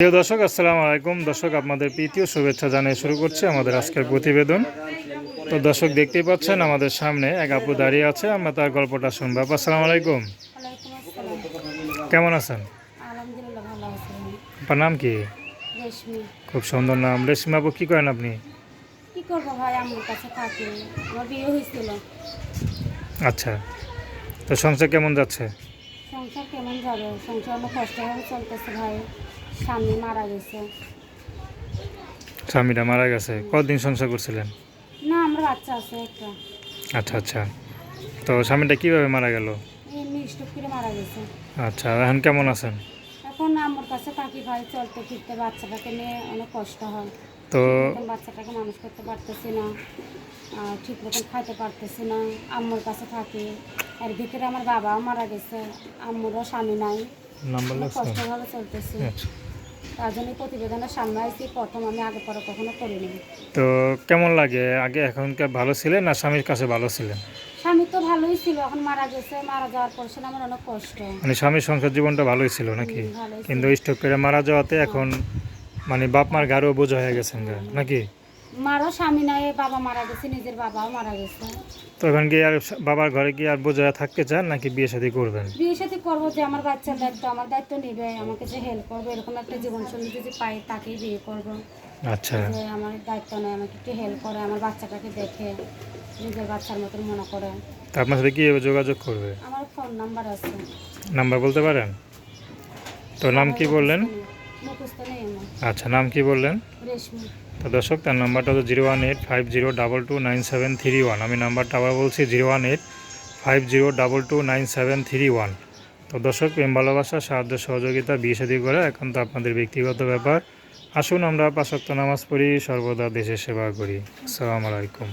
প্রিয় দর্শক আসসালামু আলাইকুম। দর্শক আপনাদের প্রীতীয় শুভেচ্ছা জানিয়ে শুরু করছি আমাদের আজকের প্রতিবেদন। তো দর্শক দেখতেই পাচ্ছেন আমাদের সামনে এক আপু দাঁড়িয়ে আছে আমরা তার গল্পটা শুনব। আপু আসসালামু আলাইকুম। কেমন আছেন? আপনার নাম কি? খুব সুন্দর নাম। রেশমি আপু কী করেন আপনি? আচ্ছা। তো সংসার কেমন যাচ্ছে? সংসার কেমন যাবে? সংসার অনেক কষ্টভাবে চলতেছে ভাই। স্বামী মারা গেছে। স্বামীটা মারা গেছে। কতদিন সংসার করছিলেন? না আমার বাচ্চা আছে একটা। আচ্ছা আচ্ছা। তো স্বামীটা কীভাবে মারা গেল? এমনি স্টোক করে মারা গেছে। আচ্ছা এখন কেমন আছেন? এখন আমার কাছে থাকি ভাই চলতে ফিরতে বাচ্চাটাকে নিয়ে অনেক কষ্ট হয়। তো বাচ্চাটাকে মানুষ করতে পারতেছি না আর ঠিক মতন খাইতে পারতেছি না। আম্মুর কাছে থাকি। এর ভিতরে আমার বাবাও মারা গেছে। আম্মুরও স্বামী নাই। কষ্টভাবে চলতেছি। আচ্ছা। তার জন্য প্রতিবেদনের সামনে আসছি প্রথম আমি আগে পরে কখনো করিনি। তো কেমন লাগে? আগে এখনকার ভালো ছিলেন না স্বামীর কাছে ভালো ছিলেন? স্বামী তো ভালোই ছিল এখন মারা গেছে। মারা যাওয়ার পর আমার অনেক কষ্ট। মানে স্বামীর সংসার জীবনটা ভালোই ছিল নাকি। কিন্তু স্ট্রোক করে মারা যাওয়াতে এখন মানে বাপ মার গারো বোঝা হয়ে গেছেন নাকি? মারও স্বামী নাই বাবা মারা গেছে নিজের বাবাও মারা গেছে। তো এখন কি আর বাবার ঘরে কি আর বোঝা থাকতে চান নাকি বিয়ে শাদী করবেন? বিয়ে সাথে করব যে আমার বাচ্চার দায়িত্ব আমার দায়িত্ব নেবে আমাকে যে হেল্প করবে এরকম একটা জীবন সঙ্গী যদি পাই তাকেই বিয়ে করব। আচ্ছা। যে আমার দায়িত্ব নেয় আমাকে একটু হেল্প করে আমার বাচ্চাটাকে দেখে নিজের বাচ্চার মতন মনে করে। তা আপনার সাথে কীভাবে যোগাযোগ করবে? আমার ফোন নাম্বার আছে। নাম্বার বলতে পারেন? তো নাম কি বললেন? আচ্ছা নাম কি বললেন? তো দর্শক তার নাম্বারটা হচ্ছে zero one eight five zero double two nine seven three one. আমি নাম্বারটা আবার বলছি zero one eight five zero double two nine seven three one. তো দর্শক প্রেম ভালোবাসা সাহায্য সহযোগিতা বিয়ে করে এখন তো আপনাদের ব্যক্তিগত ব্যাপার। আসুন আমরা পাঁচক্ত নামাজ পড়ি সর্বদা দেশের সেবা করি। আসসালামু আলাইকুম।